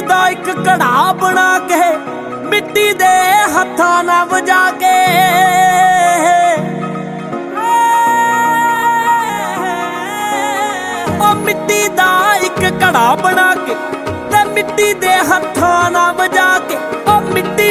ਮਿੱਟੀ ਦਾ ਇੱਕ ਘੜਾ ਬਣਾ ਕੇ ਮਿੱਟੀ ਦੇ ਹੱਥਾਂ ਨਾਲ ਵਜਾ ਕੇ। ਉਹ ਮਿੱਟੀ ਦਾ ਇੱਕ ਘੜਾ ਬਣਾ ਕੇ ਤੇ ਮਿੱਟੀ ਦੇ ਹੱਥਾਂ ਨਾਲ ਵਜਾ ਕੇ। ਉਹ ਮਿੱਟੀ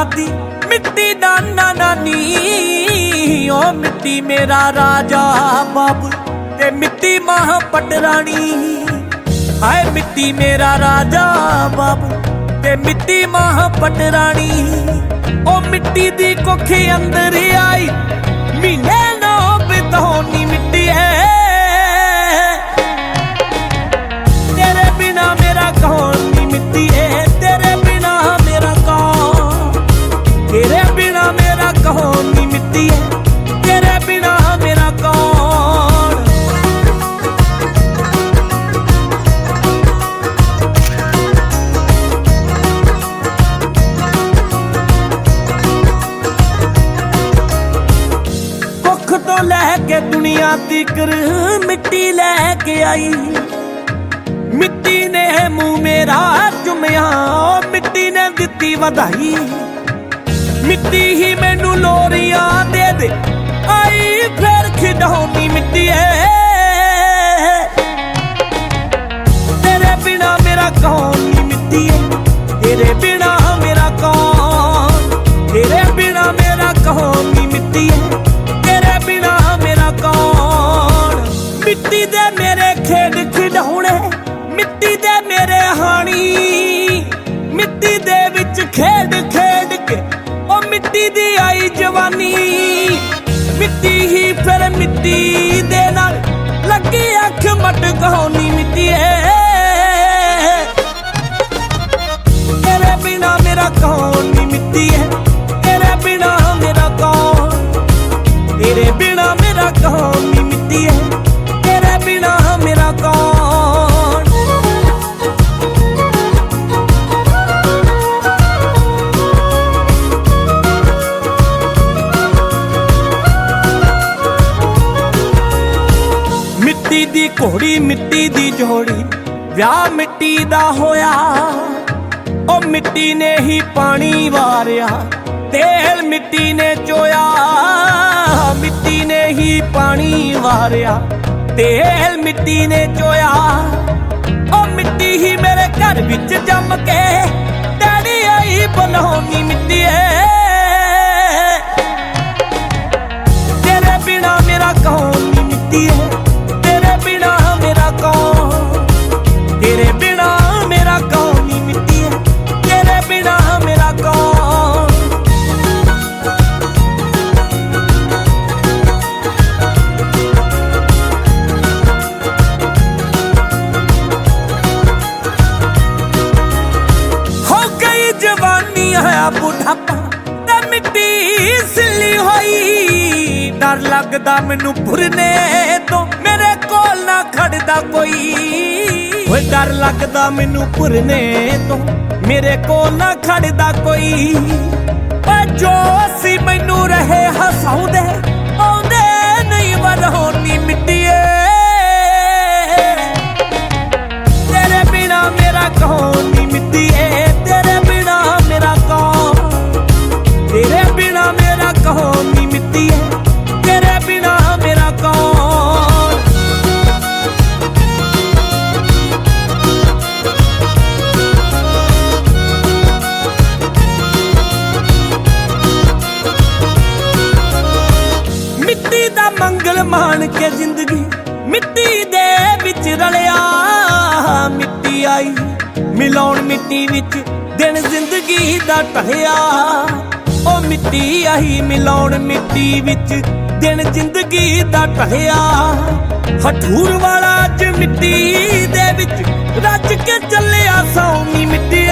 ਦਾਦੀ ਮਿੱਟੀ ਨਾਨਾ ਨਾਨੀ। ਓ ਮਿੱਟੀ ਮੇਰਾ ਰਾਜਾ ਬਾਬੂ ਤੇ ਮਿੱਟੀ ਮਾਂ ਪਟਰਾਣੀ ਹਾਏ, ਮਿੱਟੀ ਮੇਰਾ ਰਾਜਾ ਬਾਬੂ ਤੇ ਮਿੱਟੀ ਮਾਂ ਪਟਰਾਣੀ ਓ ਮਿੱਟੀ ਦੀ ਕੁੱਖ ਅੰਦਰ ਆਈ, ਮਹੀਨੇ ਨਾ ਬਿਤੋਨੀ। ਕੇ ਦੁਨੀਆ ਤੀਕਰ ਮਿੱਟੀ ਲੈ ਕੇ ਆਈ। ਮਿੱਟੀ ਨੇ ਮੂੰਹ ਮੇਰਾ ਚੁੰਮਿਆ ਮਿੱਟੀ ਨੇ ਦਿੱਤੀ ਵਧਾਈ। ਮਿੱਟੀ ਹੀ ਮੈਨੂੰ ਲੋਰੀਆਂ ਦੇ ਦੇ, ਆਈ ਫਿਰ ਖਿਡਾਉਣੀ ਮਿੱਟੀ ਏ। ਤੇਰੇ ਬਿਨਾ ਮੇਰਾ ਕੌਣ ਮਿੱਟੀ ਏ, ਤੇਰੇ ਬਿਨਾ ਮਿੱਟੀ ਦੇ ਮੇਰੇ ਖੇਡ ਖਿਡਾਉਣੇ ਮਿੱਟੀ ਦੇ ਮੇਰੇ ਹਾਣੀ। ਮਿੱਟੀ ਦੇ ਵਿੱਚ ਖੇਡ ਖੇਡ ਕੇ ਉਹ ਮਿੱਟੀ ਦੀ ਆਈ ਜਵਾਨੀ। ਮਿੱਟੀ ਹੀ ਫਿਰ ਮਿੱਟੀ ਦੇ ਨਾਲ ਲੱਗੀ ਅੱਖ ਮਟਕਾਉਣੀ ਮਿੱਟੀ ਏ। ਦੀ ਘੋੜੀ ਮਿੱਟੀ ਦੀ ਜੋੜੀ, ਵਿਆਹ ਮਿੱਟੀ ਦਾ ਹੋਇਆ। ਉਹ ਮਿੱਟੀ ਨੇ ਹੀ ਪਾਣੀ ਵਾਰਿਆ, ਤੇਲ ਮਿੱਟੀ ਨੇ ਚੋਇਆ। ਮਿੱਟੀ ਨੇ ਹੀ ਪਾਣੀ ਵਾਰਿਆ, ਤੇਲ ਮਿੱਟੀ ਨੇ ਚੋਇਆ। ਉਹ ਮਿੱਟੀ ਹੀ ਮੇਰੇ ਘਰ ਵਿੱਚ ਜੰਮ ਕੇ, ਡੈਡੀ ਆਈ ਬਣਾਉਣੀ ਮਿੱਟੀ ਏ ਤੇਰੇ ਬਿਨਾ ਮੇਰਾ ਕੌਣ ਮਿੱਟੀ ਏ ਜਵਾਨੀ ਬੁਢਾਪਾ ਤੇ ਮਿੱਟੀ ਸਿੱਲੀ ਹੋਈ। ਡਰ ਲੱਗਦਾ ਮੈਨੂੰ ਫੁਰਨੇ ਤੋਂ ਮੇਰੇ ਕੋਲ ਨਾ ਖੜਦਾ ਕੋਈ। ਓਏ ਡਰ ਲੱਗਦਾ ਮੈਨੂੰ ਫੁਰਨੇ ਤੋਂ ਮੇਰੇ ਕੋਲ ਨਾ ਖੜਦਾ ਕੋਈ। ਓਏ ਜੋ ਆਈ। ਮਿਲਾਉਣ ਮਿੱਟੀ ਵਿੱਚ ਦਿਨ ਜ਼ਿੰਦਗੀ ਦਾ ਢਲਿਆ ਉਹ ਮਿੱਟੀ ਆਈ ਮਿਲਾਉਣ ਮਿੱਟੀ ਵਿੱਚ ਦਿਨ ਜ਼ਿੰਦਗੀ ਦਾ ਢਲਿਆ ਹਠੂਰ ਵਾਲਾ ਅੱਜ ਮਿੱਟੀ ਦੇ ਵਿੱਚ ਰੱਜ ਕੇ ਚੱਲਿਆ ਸੌਮੀ ਮਿੱਟੀ